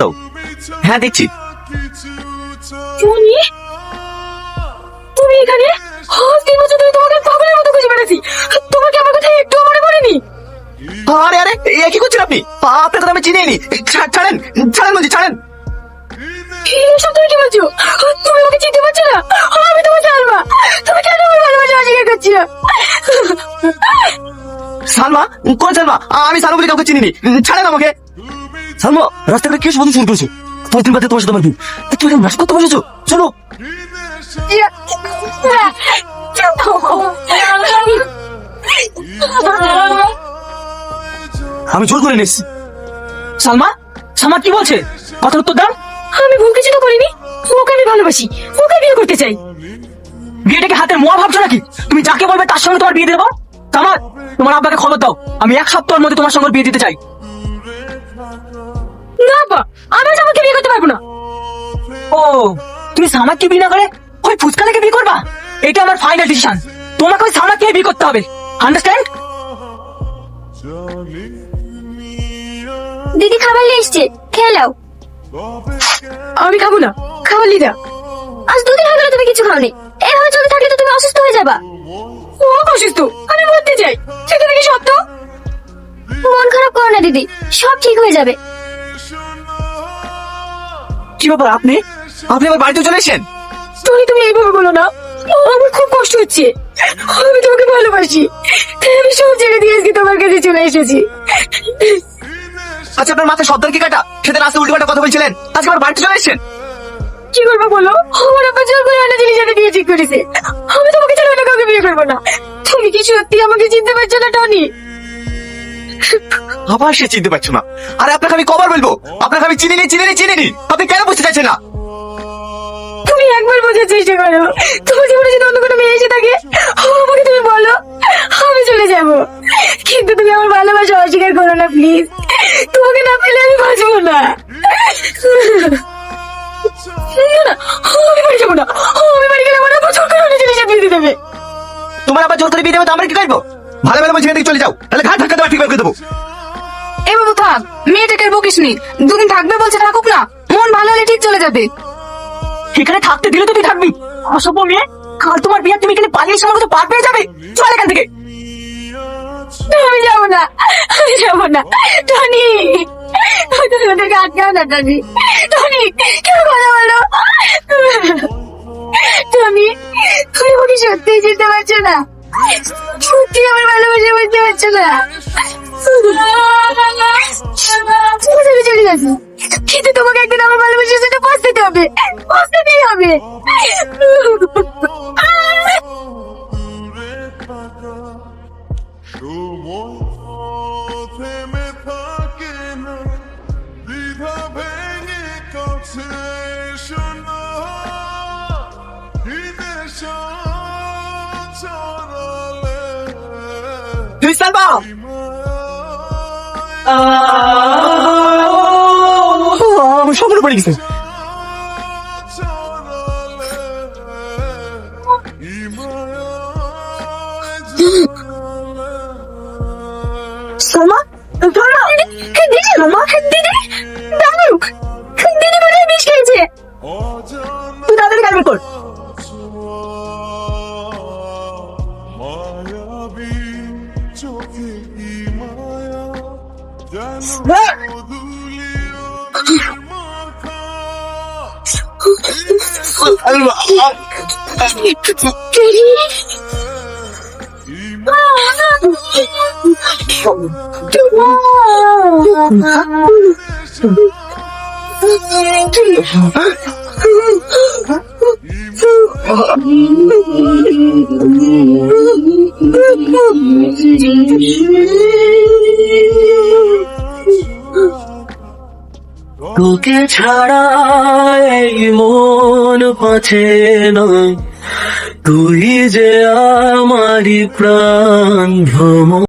দাও। হ্যাঁ টনি তুমি? এখানে? হল তিন বছর ধরে তোমাকে পাগলের মতো খুঁজে বেড়াচ্ছি। তোমার কি আমার কথা একটু মনে পড়েনি? আরে আরে এ কি করছেন আপনি? আপনি তো আমি চিনি নি। ছাড়েন ছাড়েন বলছি ছাড়েন। তুমি কি বলছো? তুমি আমাকে চিনতে পারছ না? আমি তোমার জানবা তুমি কেন আমার ভালোবাসা অস্বীকার করছ? সালমা কোন সালমা? আমি সালমা বলে কাউকে চিনি নি ছাড়েন আমাকে। সালমা রাস্তা করে কে বন্ধু শুরু করেছ তোমার দিন বাদে তোমার সাথে আমার বিয়ে। নাচ করতে বসেছো? চলো। আমি জোর করে নিস সালমা সালমা কি বলছে? কথার উত্তর দাও। আমি ভুল কিছু তো করিনি। ওকে আমি ভালোবাসি। ওকে বিয়ে করতে চাই। বিয়েটাকে হাতের মোয়া ভাবছ নাকি? তুমি যাকে বলবে তার সঙ্গে তোমার বিয়ে দেবো? তামার তোমার আব্বাকে খবর দাও। আমি এক সপ্তাহের মধ্যে তোমার সঙ্গে বিয়ে দিতে চাই। আমি আমাকে বিয়ে করতে পারব না। ও তুমি সামাককে বিয়ে না করে ওই ফুচকাটাকে বিয়ে করবা? এটা আমার ফাইনাল ডিসিশন তোমাকে ওই সামাককে বিয়ে করতে হবে। আন্ডারস্ট্যান্ড দিদি খাবার নিয়ে এসছে খেলাও আমি খাব না। খাবার লিদা আজ দুদিন হয়ে গেল তুমি কিছু খাওনি। এভাবে চলতে থাকলে তো তুমি অসুস্থ হয়ে যাবা। ও অসুস্থ। আমি মরতে চাই। সেটা নাকি সত্য? মন খারাপ করো না দিদি। সব ঠিক হয়ে যাবে। কি ব্যাপার আপনি? আপনি আমার বাড়িতে চলে এসেছেন? তুমি তুমি এইভাবে বলো না। আমার খুব কষ্ট হচ্ছে। আমি তোমাকে ভালোবাসি। তাই আমি সব ছেড়ে দিয়ে আজকে তোমার কাছে চলে এসেছি। আচ্ছা আপনার মাথায় সর্দার কি কাটা? সেদিন আসতে উল্টো কথা বলছিলেন। আজকে আমার বাড়িতে চলে এসেছেন? কি করব বলো? আমার আব্বা জোর করে অন্য জিনিস সাথে বিয়ে ঠিক করেছে। আমি তোমাকে ছাড়া অন্য কাউকে বিয়ে করব না। তুমি কি সত্যি আমাকে চিনতে পারছ না টনি? আবার সে চিনতে পারছ না। আরে আপনাকে আমি কবার বলব? আপনাকে আমি চিনি নি চিনি নি চিনি নি আপনি কেন বুঝতে চাইছেন না? তুমি একবার বোঝার চেষ্টা করো। তোমার জীবনে যদি অন্য কোনো মেয়ে এসে থাকে আমাকে তুমি বলো আমি চলে যাব। কিন্তু তুমি আমার ভালোবাসা অস্বীকার করো না প্লিজ তোমাকে না পেলে আমি বাঁচবো না। না, না, আমি বাড়ি যাব না। আমি বাড়ি গেলে আমার প্রচুর করে অন্য জিনিস বিয়ে দেবে। তোমার আবার জোর করে বিয়ে দেবে তো আমরা কি করব? ভালো ভালো বলছি চলে যাও। তাহলে ঘাট ধাক্কা দেওয়া ঠিক করে দেবো। বাবু থাক মেয়েটাকে বকিস নি দুদিন থাকবে বলছে থাকুক না। মন ভালো হলে ঠিক চলে যাবে। এখানে থাকতে দিলে তো তুই থাকবি। অসভ্য মেয়ে কাল তোমার বিয়ে তুমি এখানে পালিয়ে আমার কাছে পার পেয়ে যাবে? চল এখান থেকে। আমি যাব না আমি যাব না। টনি তুমি ওদেরকে আটকাও না টনি টনি কেউ কথা বলো। টনি তুমি ওকে সত্যি যেতে পারছ না। সত্যি আমার ভালোবাসা বুঝতে পারছ না। চলে যাবে চলে যাবে কিন্তু তোমাকে একদিন আমার ভালোবাসার সাথে পৌঁছতে হবে পৌঁছতেই হবে তুই সালমা আমার স্বপ্ন পড়ে গেছে। সালমা সালমা দিদি। দিদি দাদু বোধহয় বিষ খেয়েছে। মাখা তোকে ছাড়া মন পাছে না তুই যে আমারি প্রাণ ভ্রমণ